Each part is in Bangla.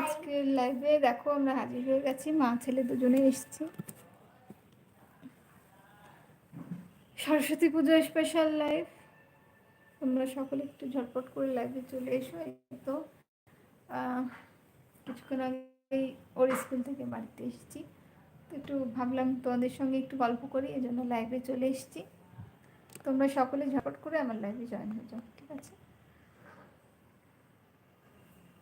আজকে লাইভে দেখো আমরা হাজির হয়ে গেছি, মা, ছেলে দুজনে এসেছি। সরস্বতী পুজো স্পেশাল লাইভ তোমরা সকলে একটু ঝটপট করে লাইভে চলে এসো তো। কিছুক্ষণ আগেই ওর স্কুল থেকে বাড়িতে এসেছি। তো একটু ভাবলাম তোমাদের সঙ্গে একটু গল্প করি, এই জন্য লাইভে চলে এসেছি। তোমরা সকলে ঝটপট করে আমার লাইভে জয়েন হয়ে যাও, ঠিক আছে?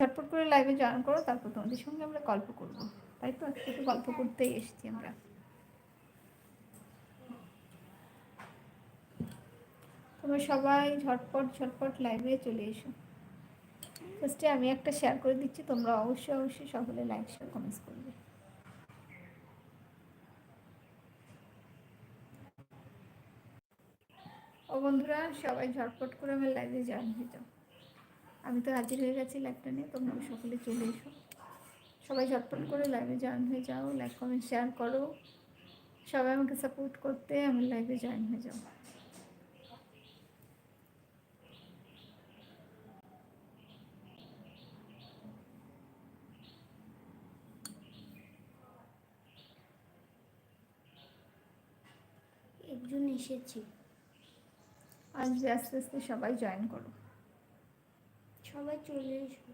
ঝটপট করে লাইভে জয়েন করো, তারপর তোমাদের সঙ্গে আমরা গল্প করব। তাই তো? আজকে একটু গল্প করতেই এসেছি আমরা। তোমরা সবাই ঝটপট ঝটপট লাইভে চলে এসো। ফার্স্টে আমি একটা শেয়ার করে দিচ্ছি, তোমরা অবশ্যই অবশ্যই সকলে লাইক শেয়ার কমেন্টস করবে। ও বন্ধুরা, সবাই ঝটপট করে আমার লাইভে জয়েন হয়ে যাও। আমি তো হাজির হয়ে গেছি লাইভটা নিয়ে তোমরা সকলে চলে এসো। সবাই ঝটপট করে লাইভে জয়েন হয়ে যাও লাইক কমেন্ট শেয়ার করো। সবাই আমাকে সাপোর্ট করতে আমার লাইভে জয়েন হয়ে যাও। একজন এসেছে। আসবে আস্তে আস্তে সবাই জয়েন করো। সবাই চলে এসো।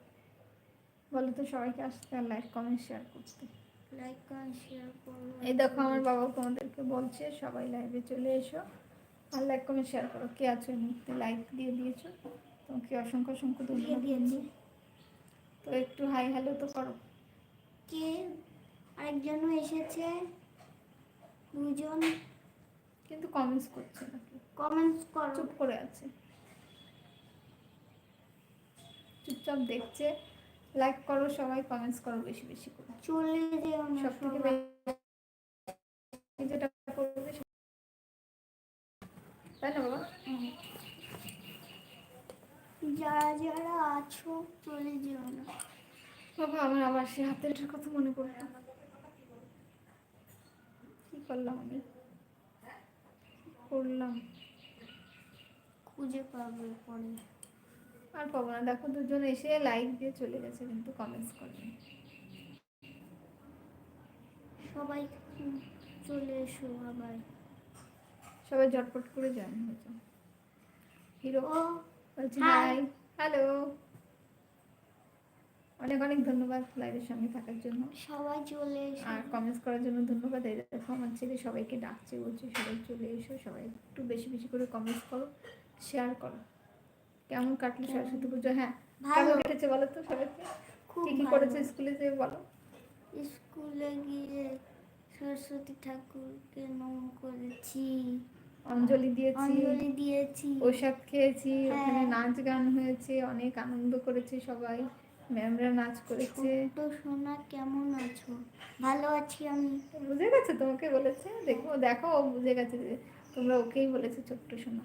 বলো তো সবাইকে আসতে আর লাইক কমেন্ট শেয়ার করতে। লাইক কমেন্ট শেয়ার করো। এই দেখো আমার বাবা তোমাদেরকে বলছে সবাই লাইভে চলে এসো। আর লাইক কমেন্ট শেয়ার করো। কে আছো এই মুহূর্তে? লাইক দিয়ে দিয়েছ। তোমাকে অসংখ্য অসংখ্য দিয়ে ধন্যবাদ। দিয়েছি। তো একটু হাই হ্যালো তো করো। কে? আরেকজনও এসেছে। দুজন। কিন্তু কমেন্টস করছে নাকি কমেন্টস করো। চুপ করে আছে। চুপচাপ দেখছে লাইক করো সবাই কমেন্টস করো বেশি বেশি করে। চলে যেও না সব থেকে। যেটা করবে তাই না বাবা। যারা যারা আছো চলে যেও না। বাবা আমার আবার সে হাতের কথা মনে পড়ল কি করলাম আমি? করলাম? খুঁজে পাবে পরে আর পাবো না। দেখো দুজন এসে লাইক দিয়ে চলে গেছে কিন্তু কমেন্টস করেনি। সবাই চলে এসো আবার। সবাই ঝটপট করে জয়েন হয়ে যাও। হিরো বলছি হাই হ্যালো অনেক অনেক ধন্যবাদ লাইভের সঙ্গে থাকার জন্য। সবাই চলে এসো। আর কমেন্টস করার জন্য ধন্যবাদ। এই দেখো আমার ছেলে সবাইকে ডাকছে বলছে সবাই চলে এসো সবাই একটু বেশি বেশি করে কমেন্টস করো শেয়ার করো। কেমন কাটলো সরস্বতী পুজো? হ্যাঁ ভালো। কেটেছে বলো তো সবাইকে? কি কি। করেছে স্কুলে যে বলো? স্কুলে গিয়ে সরস্বতী ঠাকুরকে নমন করেছি। অঞ্জলি দিয়েছি অঞ্জলি দিয়েছি। প্রসাদ খেয়েছি হ্যাঁ। ওখানে নাচ গান হয়েছে অনেক আনন্দ করেছে সবাই। ম্যামরা নাচ করেছে। তো সোনা কেমন আছো? ভালো আছি আমি। বুঝে গেছে তোমাকে বলেছে? দেখো দেখো ও বুঝে গেছে যে তোমরা ওকেই বলেছে ছোট্ট শোনা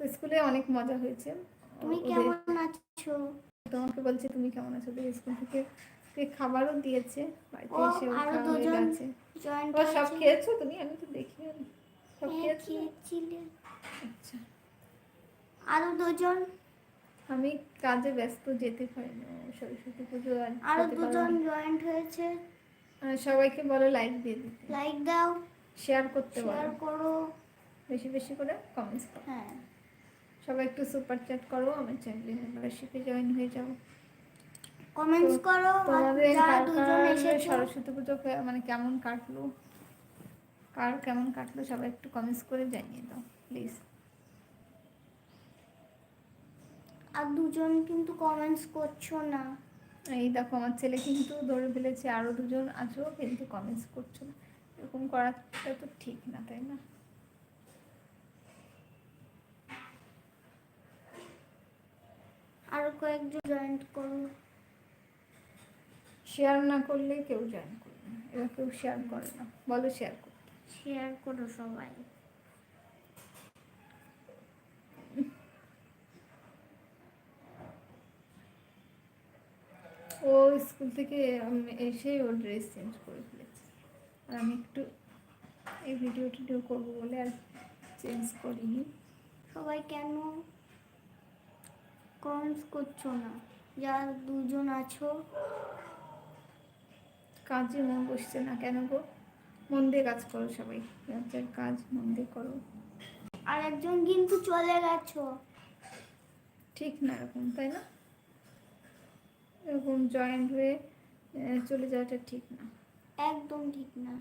স্কুলে অনেক মজা হয়েছে। তুমি কেমন আছো? তোমাকে বলছে তুমি কেমন আছো? তো স্কুল থেকে খাবারও দিয়েছে বাড়িতে এসে জয়েন্ট ও সব খেয়েছো তুমি? আমি তো দেখি সব হ্যাঁ, খেয়েছো? খেয়েছিলে আচ্ছা। আরও দুজন? আমি কাজে ব্যস্ত যেতে পারিনি। ও সরস্বতী পুজো আর আরও দুজন। জয়েন্ট হয়েছে। সবাইকে বলো লাইক দিয়ে দিতে। লাইক দাও। শেয়ার করতে শেয়ার করো। বেশি বেশি করে কমেন্টস করো। হ্যাঁ। সবাই একটু সুপার চ্যাট করো আমার চ্যানেলে মেম্বারশিপে জয়েন হয়ে যাও কমেন্টস করো আর তোমাদের দুজন সরস্বতী পুজো মানে কেমন কাটলো? কার কেমন কাটলো সবাই একটু কমেন্টস করে জানিয়ে দাও প্লিজ আর দুজন কিন্তু কমেন্টস করছ না। এই দেখো আমার ছেলে কিন্তু ধরে ফেলেছে আরও দুজন আছো কিন্তু কমেন্টস করছ না। এরকম করাটা তো ঠিক না তাই না? আরও কয়েকজন জয়েন্ট করো শেয়ার না করলে কেউ জয়েন করবে না। এবার কেউ শেয়ার করে না। বলো শেয়ার করতে শেয়ার করো সবাই। ও স্কুল থেকে উম, এসে ওর ড্রেস চেঞ্জ করে ফেলেছে। আর আমি একটু এই ভিডিও টিডিও করব বলে আর চেঞ্জ করিনি। সবাই কেন কমেন্টস করছ না। যারা দুজন আছো। কাজে মন বসছে না কেন গো? মন দিয়ে কাজ করো সবাই। যার কাজ মন দিয়ে করো। আর একজন কিন্তু চলে গেছো। ঠিক না এরকম তাই না? এরকম জয়েন্ট হয়ে চলে যাওয়াটা ঠিক না। একদম ঠিক না।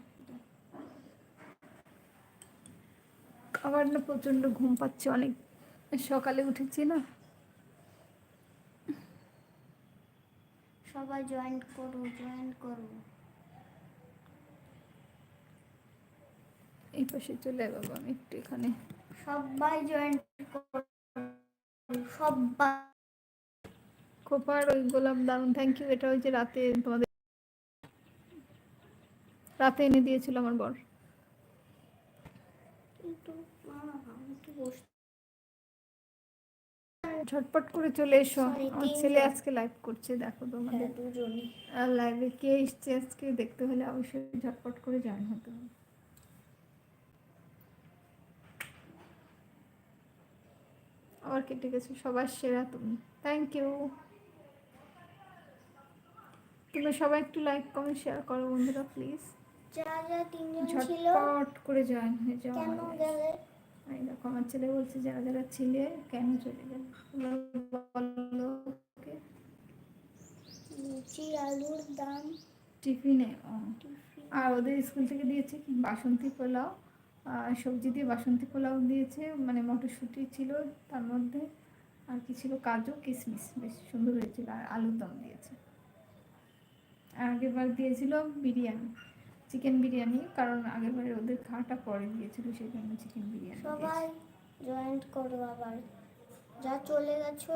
আবার না প্রচণ্ড ঘুম পাচ্ছে অনেক। সকালে উঠেছি না। সবাই জয়েন করো জয়েন করো। এই পাশে চলে যাব আমি একটু এখানে। সবাই জয়েন করো সবাই। খোপার ওই গোলাপ দারুণ থ্যাংক ইউ এটা যে রাতে তোমাদের রাতে এনে দিয়েছিল আমার বর কিন্তু মা, আমি তো বসতে ঝটপট করে চলে এসো। আমার ছেলে আজকে লাইভ করছে দেখো তোমাদের। হ্যাঁ, আর লাইভে কে এসছে আজকে দেখতে হলে অবশ্যই ঝটপট করে জয়েন হতে হবে। আবার কেটে গেছে সবার সেরা তুমি। থ্যাংক ইউ তুমি সবাই একটু লাইক কমেন্ট শেয়ার করো বন্ধুরা প্লিজ যা যা তিনজন ছিল। ঝটপট করে জয়েন হয়ে যাও এই দেখো আমার ছেলে বলছে যারা যারা ছিলে কেন চলে গেল? বলো ওকে। লুচি আলুর দাম। টিফিনে ও। আর ওদের স্কুল থেকে দিয়েছে কি? বাসন্তী পোলাও। আর সবজি দিয়ে বাসন্তী পোলাও দিয়েছে মানে মটরশুঁটি ছিল তার মধ্যে। আর কি ছিল? কাজু কিশমিশ বেশ সুন্দর হয়েছিল। আর আলুর দম দিয়েছে। আর আগেরবার দিয়েছিল বিরিয়ানি। চিকেন বিরিয়ানি কারণ আগেরবার ওদের খাওয়াটা পরে দিয়েছিল সেই জন্য চিকেন বিরিয়ানি সবাই জয়েন্ট করো আবার। যা চলে গেছো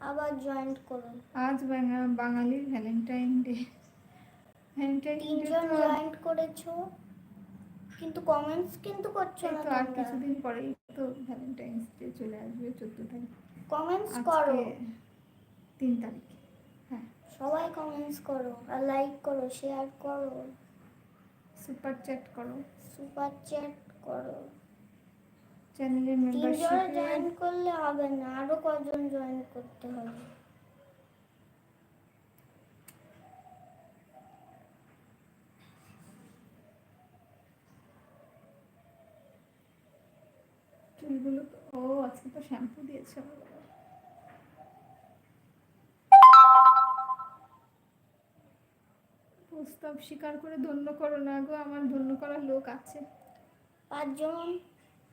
আবার জয়েন্ট করো। আজ বাঙা- বাঙালির ভ্যালেন্টাইন ডে ভ্যালেন্টাইন তিনজন জয়েন্ট করেছ কিন্তু কমেন্টস কিন্তু করছ না তো আর কিছুদিন পরেই তো ভ্যালেন্টাইন্স ডে চলে আসবে চোদ্দ তারিখ। কমেন্টস করো। তিন তারিখ হ্যাঁ। সবাই কমেন্টস করো আর লাইক করো শেয়ার করো। সুপার চ্যাট করো। সুপার চ্যাট করো। তিনজনে মেম্বারশিপে জয়েন করলে হবে না আরও কজন জয়েন করতে হবে? চুলগুলো ও আজকে তো শ্যাম্পু দিয়েছে প্রস্তাব স্বীকার করে ধন্য করো না গো আমার ধন্য করার লোক আছে। পাঁচজন?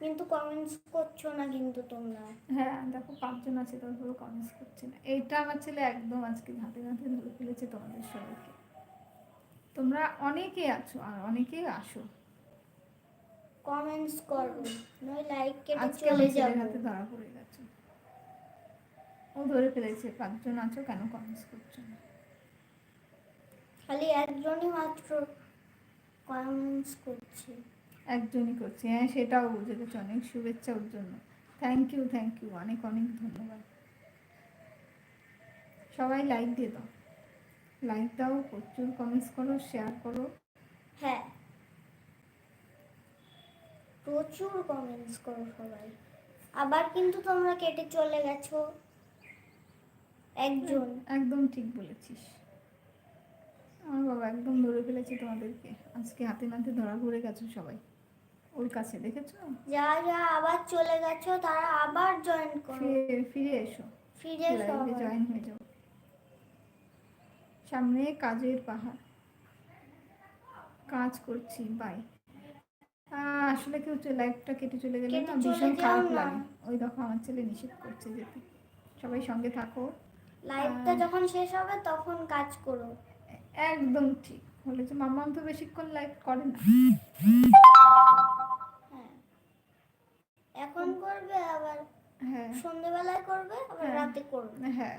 কিন্তু কমেন্টস করছ না কিন্তু তোমরা। হ্যাঁ দেখো পাঁচজন আছে তারপরে কমেন্টস করছে না। এইটা আমার ছেলে একদম আজকে হাতে হাতে ধরে ফেলেছে তোমাদের সবাইকে। তোমরা অনেকে আছো আর অনেকেই আসো। কমেন্টস করো নয় লাইক কেটে চলে ছেলের হাতে ধরা পড়ে গেছে। ও ধরে ফেলেছে পাঁচজন আছো কেন কমেন্টস করছ না? খালি একজনই মাত্র কমেন্টস করছে। একজনই করছে। হ্যাঁ সেটাও বুঝে গেছে অনেক শুভেচ্ছা ওর জন্য। থ্যাংক ইউ থ্যাংক ইউ অনেক অনেক ধন্যবাদ। সবাই লাইক দিয়ে দাও। লাইক দাও প্রচুর কমেন্টস করো শেয়ার করো। হ্যাঁ। প্রচুর কমেন্টস করো সবাই। আবার কিন্তু তোমরা কেটে চলে গেছো। একজন। একদম ঠিক বলেছিস। আমার বাবা একদম ধরে ফেলেছে তোমাদেরকে। আজকে হাতে নাতে ধরা পড়ে গেছো সবাই। ওর কাছে দেখেছ? যা যা আবার চলে গেছো তারা আবার জয়েন করো। ফিরে এসো। ফিরে এসো জয়েন হয়ে যাও। সামনে কাজের পাহাড়। কাজ করছি বাই আসলে কেউ লাইভটা কেটে চলে গেলে না ভীষণ খারাপ লাগে। ওই দেখো আমার ছেলে নিষেধ করছে যেতে। সবাই সঙ্গে থাকো। লাইভটা যখন শেষ হবে তখন কাজ করো। একদম ঠিক। বলেছে মাম্মাম তো বেশিক্ষণ লাইভ করে না। হ্যাঁ। এখন করবে আবার? হ্যাঁ। সন্ধেবেলায় করবে আবার হ্যাঁ। রাতে করবে? হ্যাঁ।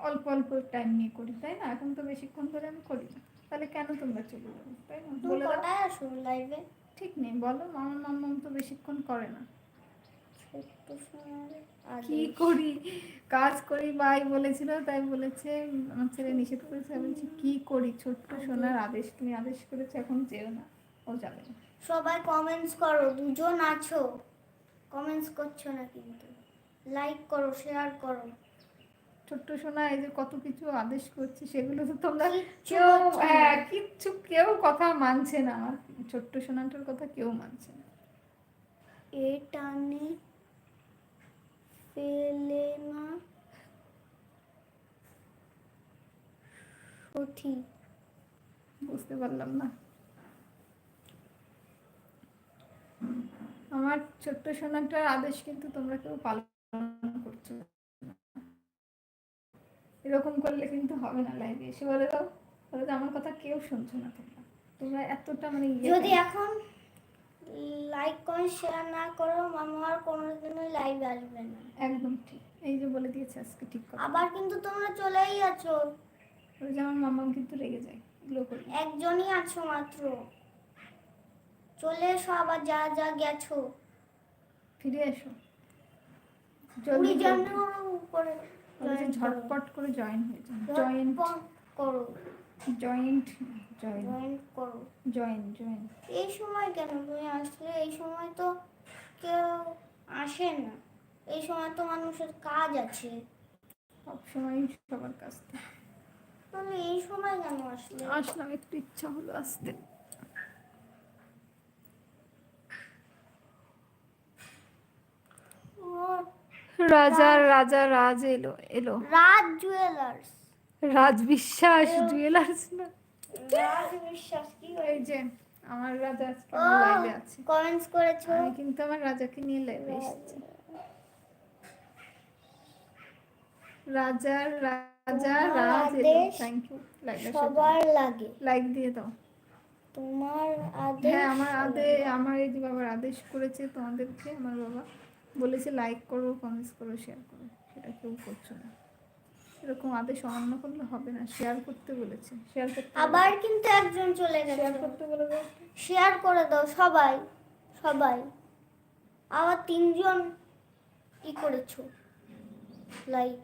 অল্প অল্প টাইম নিয়ে করি তাই না? এখন তো বেশিক্ষণ ধরে আমি করি না। তাহলে কেন তোমরা চলে যাবে তাই না? বলে আসো লাইভে ঠিক নেই বলো। মামার মাম্মাম তো বেশিক্ষণ করে না। কি। করি? কাজ করি ভাই বলেছিল তাই বলেছে আমার ছেলে নিষেধ করেছে। বলছি কি করি? ছোট্ট সোনার আদেশ তুমি আদেশ করেছ এখন যেও না ও যাবে না। সবাই কমেন্টস করো দুজন আছো। কমেন্টস করছ না কিন্তু। লাইক করো শেয়ার করো। ছোট্ট সোনা এই যে কত কিছু আদেশ করছে সেগুলো তো তোমরা কেউ হ্যাঁ কিচ্ছু কেউ কথা মানছে না। আমার ছোট্ট সোনাটার কথা কেউ মানছে না। এ টানে না সঠিক বুঝতে পারলাম না। আমার ছোট্ট সোনাটার আদেশ কিন্তু তোমরা কেউ পালন করছ। এরকম করলে কিন্তু হবে না লাইভে এসে বলে দাও বলে আমার কথা কেউ শুনছো না তোমরা। তোমরা এতটা মানে ইয়ে যদি এখন লাইক কমেন্ট শেয়ার না করো মামা আর কোনোদিনই লাইভ আসবে না। একদম ঠিক। এই যে বলে দিয়েছে আজকে ঠিক কথা। আবার কিন্তু তোমরা চলেই আছো। ওই যে আমার মামা কিন্তু রেগে যায় এগুলো করি। একজনই আছো মাত্র। চলে এসো আবার যা যা গেছো। ফিরে এসো। কুড়ি জলদি জনের উপরে ঝটপট করে জয়েন হয়ে যান। জয়েন করো। জয়েন্ট জয়েন জয়েন করো। জয়েন জয়েন এই সময় কেন? তুমি আসলে এই সময় তো কেউ আসে না। এই সময় তো মানুষের কাজ আছে। সবার তাহলে এই সময় কেন আসলে? আসলাম একটু ইচ্ছা হলো আসতে। ও, রাজা রাজা রাজ এলো এলো। রাজ জুয়েলার্স রাজ বিশ্বাস জুয়েলার্স না? রাজ বিশ্বাস কি এই যে আমার রাজা আজকে লাইভে আছে। কমেন্টস করেছ? আমি কিন্তু আমার রাজাকে নিয়ে লাইভে এসেছি। রাজা রাজা রাজ থ্যাংক ইউ সবার লাগে। লাইক দিয়ে দাও। তোমার আদেশ হ্যাঁ আমার আদে আমার এই যে বাবার আদেশ করেছে তোমাদেরকে আমার বাবা। বলেছে লাইক করো কমেন্টস করো শেয়ার করো। সেটা কেউ করছ না। এরকম আদেশ অমান্য করলে হবে না শেয়ার করতে বলেছে শেয়ার করতে আবার কিন্তু একজন চলে গেছে। শেয়ার করতে বলে শেয়ার করে দাও সবাই সবাই। আবার তিনজন কি করেছ লাইক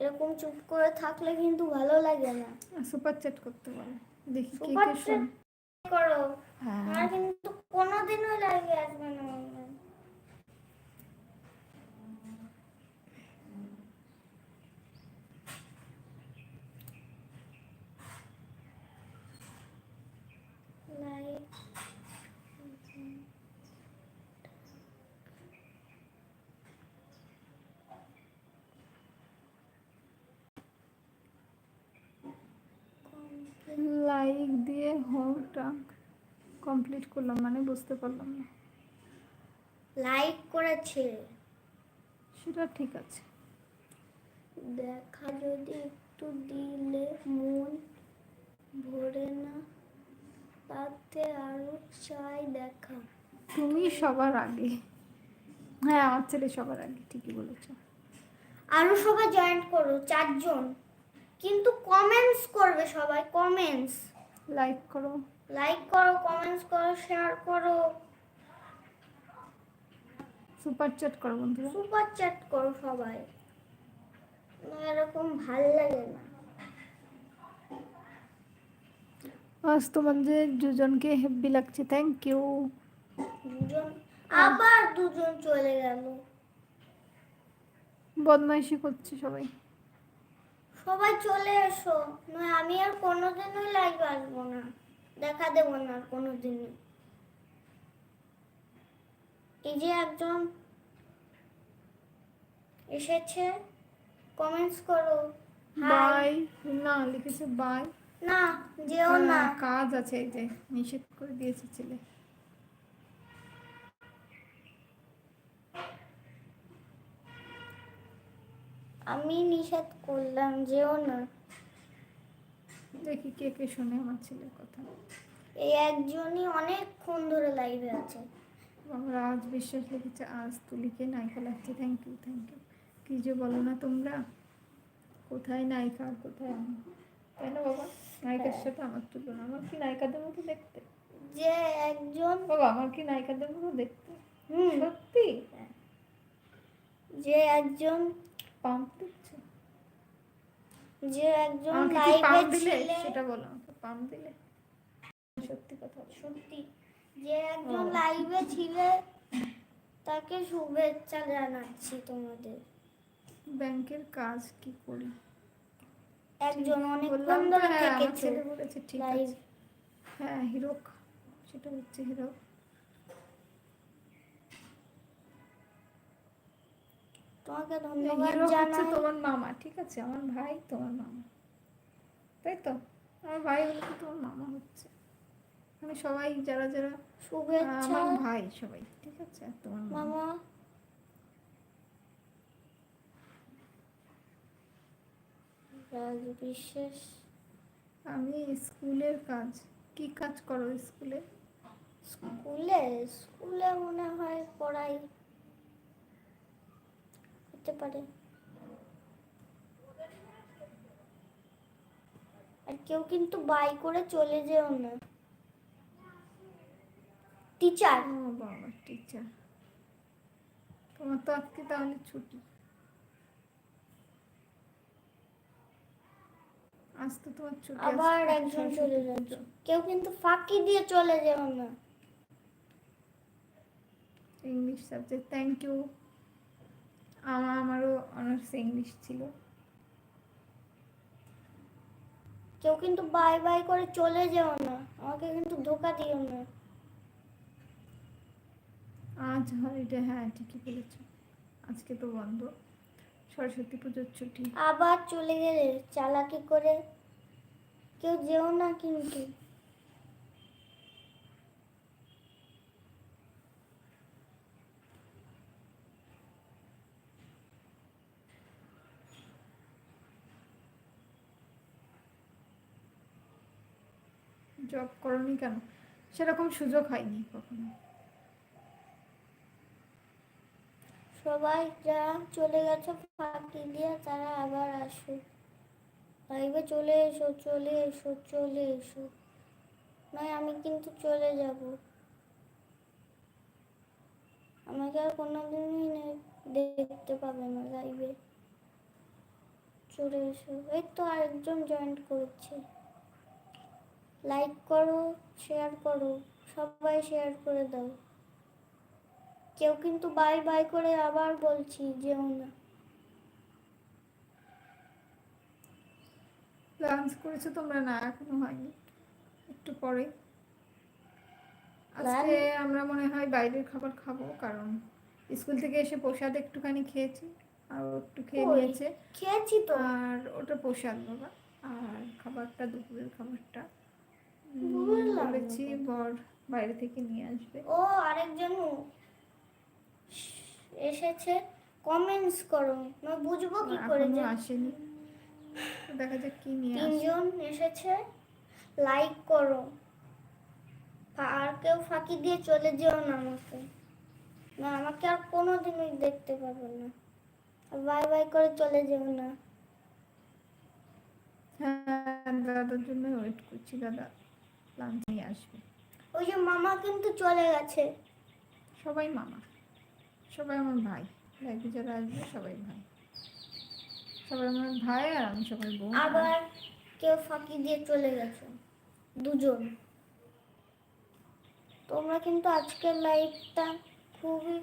এরকম চুপ করে থাকলে কিন্তু ভালো লাগে না। সুপার চ্যাট করতে বলে। দেখি কে সুপার করো। হ্যাঁ। কিন্তু কোনোদিনও লাগে আসবে না মাম্মা। লাইক লাইক দিয়ে হোমটা কমপ্লিট করলাম মানে বুঝতে পারলাম না। লাইক করেছে। সেটা ঠিক আছে। দেখা যদি একটু দিলে মন ভরে না তাতে আরও চাই দেখা। তুমি সবার আগে। হ্যাঁ আমার ছেলে সবার আগে ঠিকই বলেছ। আরও সবাই জয়েন করো চারজন। কিন্তু কমেন্টস করবে সবাই কমেন্টস লাইক করো। লাইক করো কমেন্টস করো শেয়ার করো। সুপার চ্যাট করো বন্ধুরা। সুপার চ্যাট করো সবাই। এরকম ভালো লাগে না। আজ তোমাদের দুজনকে হেব্বি লাগছে থ্যাংক ইউ দুজন আবার দুজন চলে গেল। বদমাইশি করছে সবাই। সবাই চলে এসো নয় আমি আর কোনোদিনই লাইভ আসব দেখা দেবো না আর কোনোদিনই। এই যে একজন এসেছে কমেন্টস করো। বাই না লিখেছে বাই না যেও না। কাজ আছে এই যে নিষেধ করে দিয়েছে ছেলে। আমি নিষেধ করলাম যেও না। দেখি কে কে শোনে আমার ছেলের কথা। এই একজনই অনেকক্ষণ ধরে লাইভে আছে। আমার আজ বিশ্বাস লিখেছে আজ তুলিকে নায়িকা লাগছে। থ্যাংক ইউ থ্যাংক ইউ কি যে বলো না তোমরা? কোথায় নায়িকা আর কোথায় আমি? তাই না বাবা? নায়িকার সাথে আমার তুলনা। আমার কি নায়িকাদের মতো দেখতে? যে একজন বাবা আমার কি নায়িকাদের মতো দেখতে? হুম। সত্যি? যে একজন পাম্প দিচ্ছে? যে একজন লাইভে পাম্প ছিলে সেটা বলো পাম্প দিলে? কথা সত্যি। যে একজন লাইভে ছিলে তাকে শুভেচ্ছা জানাচ্ছি তোমাদের। ব্যাংকের কাজ কি করি? একজন অনেকক্ষণ ধরে হ্যাঁ, থেকেছে বলেছে ঠিক আছে। হ্যাঁ হিরক সেটা হচ্ছে হিরক তোমাকে ধন্যবাদ জানাই। তোমার মামা ঠিক আছে আমার ভাই তোমার মামা। তাই তো? আমার ভাই হলে তোমার মামা হচ্ছে। মানে সবাই যারা যারা আমার ভাই সবাই ঠিক আছে? তোমার মামা। রাজ বিশ্বাস আমি স্কুলের কাজ। কি কাজ করো স্কুলে? স্কুলে? স্কুলে মনে হয় পড়াই। হতে পারে। আর কেউ কিন্তু বাই করে চলে যেও না। টিচার ও বাবা টিচার তোমার তো আজকে তাহলে ছুটি। আজ তো তোমার ছুটি আবার একজন চলে যাচ্ছে। কেউ কিন্তু ফাঁকি দিয়ে চলে যাও না। ইংলিশ সাবজেক্ট থ্যাংক ইউ আমার আমারও অনার্স ইংলিশ ছিল। কেউ কিন্তু বাই বাই করে চলে যেও না। আমাকে কিন্তু ধোকা দিও না। আজ হলিডে হ্যাঁ ঠিকই বলেছ। আজকে তো বন্ধ। সরস্বতী পুজোর ছুটি। আবার চলে গেলে চালাকি করে? কেউ যেও না কিন্তু। জব করনি কেন? সেরকম সুযোগ হয়নি কখনো। সবাই যারা চলে গেছে, ফাঁকি দিয়ে তারা আবার আসো লাইভে চলে এসো চলে এসো চলে এসো। নয়, আমি কিন্তু চলে যাব। আমাকে আর কোনোদিনই দেখতে পাবে না লাইভে চলে এসো। এই তো আরেকজন জয়েন করছে। লাইক করো শেয়ার করো। সবাই শেয়ার করে দাও। কেউ কিন্তু বাই বাই করে আবার বলছি যেও না। লাঞ্চ করেছ তোমরা? না এখনও হয়নি। একটু পরে। আজকে আমরা মনে হয় বাইরের খাবার খাব কারণ স্কুল থেকে এসে প্রসাদ একটুখানি খেয়েছি আর একটু খেয়ে নিয়েছে। খেয়েছি তো। আর ওটা প্রসাদ বাবা। আর খাবারটা দুপুরের খাবারটা। বলেছি বর বাইরে থেকে নিয়ে আসবে। ও আরেকজন এসেছে কমেন্টস করো। না বুঝব কি করে যে আসেনি। দেখা যাক কি নিয়ে আসে। তিনজন এসেছে লাইক করো। আর কেউ ফাঁকি দিয়ে চলে যেও না আমাকে। না আমাকে আর কোনোদিনই দেখতে পাবে না। আর বাই বাই করে চলে যেও না। হ্যাঁ দাদার জন্য ওয়েট করছি দাদা লাঞ্চ নিয়ে আসবে। ওই যে মামা কিন্তু চলে গেছে। সবাই মামা। সবাই আমার ভাই। লাইফে যারা আসবে সবাই ভাই। সবাই আমার ভাই আর আমি সবাই বোন। আবার কেউ ফাঁকি দিয়ে চলে গেছে। দুজন। তোমরা কিন্তু আজকের লাইফটা খুবই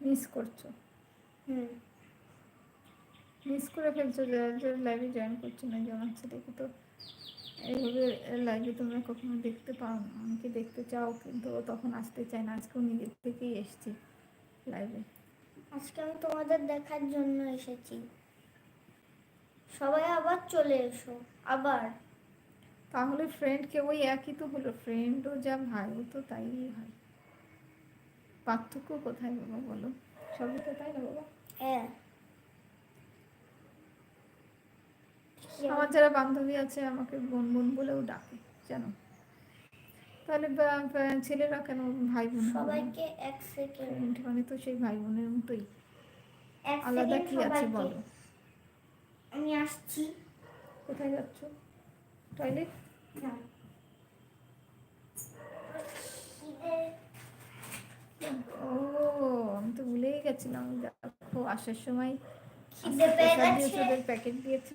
মিস করছ। হুম। মিস করে ফেলছো যারা যারা লাইভে জয়েন করছ না যেমন ছেলেকে তো এইভাবে লাইভে তোমরা কখনো দেখতে পাও না। অনেকে দেখতে চাও? কিন্তু তখন আসতে চায় না। আজকেও নিজের থেকেই এসছি। লাইভে আজকে আমি তোমাদের দেখার জন্য এসেছি। সবাই আবার চলে এসো আবার। তাহলে ফ্রেন্ডকে ওই একই তো হলো ফ্রেন্ডও যা ভাইও তো তাই হয়। পার্থক্য কোথায় বাবা বলো? সবই তো তাই না বাবা? হ্যাঁ। আমার যারা বান্ধবী আছে আমাকে বোন বোন বলেও ডাকে জানো? তাহলে ছেলেরা কেন ভাই বোন? সবাইকে এক সেকেন্ড মানে তো সেই ভাই বোনের মতোই আলাদা কি আছে বলো? আমি আসছি। কোথায় যাচ্ছ? টয়লেট? না। ও আমি তো ভুলেই গেছিলাম। দেখো আসার সময় ওদের প্যাকেট দিয়েছে।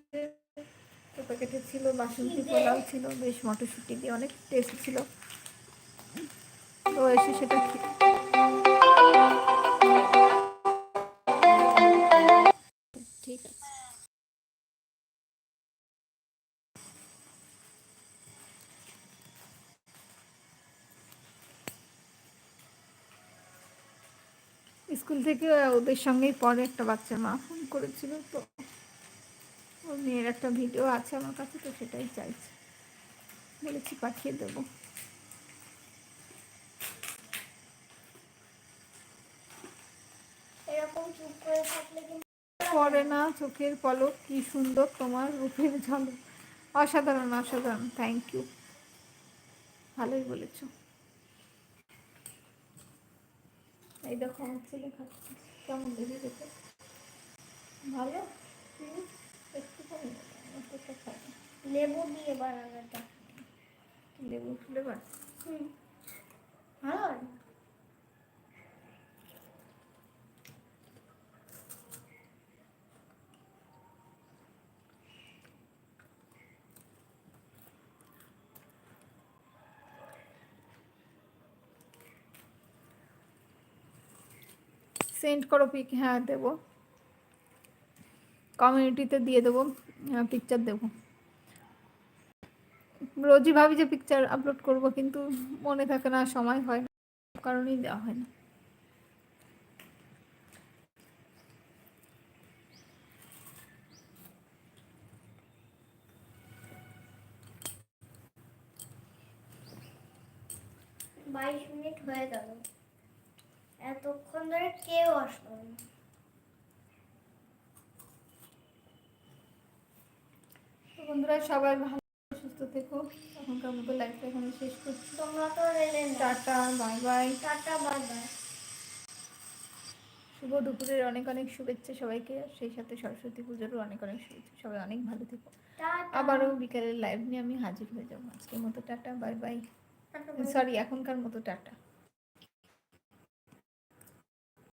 তো প্যাকেটে ছিল বাসন্তী পোলাও ছিল বেশ মটরশুঁটি দিয়ে অনেক টেস্ট ছিল। তো এসে সেটা স্কুল থেকে ওদের সঙ্গেই পরে একটা বাচ্চার মা ফোন করেছিল তো। ওর মেয়ের একটা ভিডিও আছে আমার কাছে, তো সেটাই চাইছি। বলেছি পাঠিয়ে দেবো। পরে না, চোখের পলক কি সুন্দর তোমার রূপের ঝলক অসাধারণ অসাধারণ থ্যাংক ইউ ভালোই বলেছ। এই দেখো, আমার ছেলে খাচ্ছে। কেমন দেখে দেখে। ভালো। লেবু দিয়ে বানানোটা লেবু ফ্লেভার হুম। ভালো সেন্ড করো পিক হ্যাঁ দেবো। কমিউনিটিতে দিয়ে দেবো পিকচার দেবো। রোজই ভাবি যে পিকচার আপলোড করব, কিন্তু মনে থাকে না, সময় হয় কারণেই দেওয়া হয় না। বাইশ মিনিট হয়ে গেল। এতক্ষণ ধরে কেউ আসলো না। বন্ধুরা সবাই ভালো সুস্থ থেকো। এখনকার মতো লাইফটা এখানে শেষ করছি। তোমরা তো tata bye bye tata bye bye শুভ দুপুরের অনেক অনেক শুভেচ্ছা সবাইকে। সেই সাথে সরস্বতী পুজোরও অনেক অনেক শুভেচ্ছা। সবাই অনেক ভালো থেকো। আবারও বিকেলের লাইভ নিয়ে আমি হাজির হয়ে যাব। আজকের মতো টাটা বাই বাই। সরি এখনকার মতো টাটা।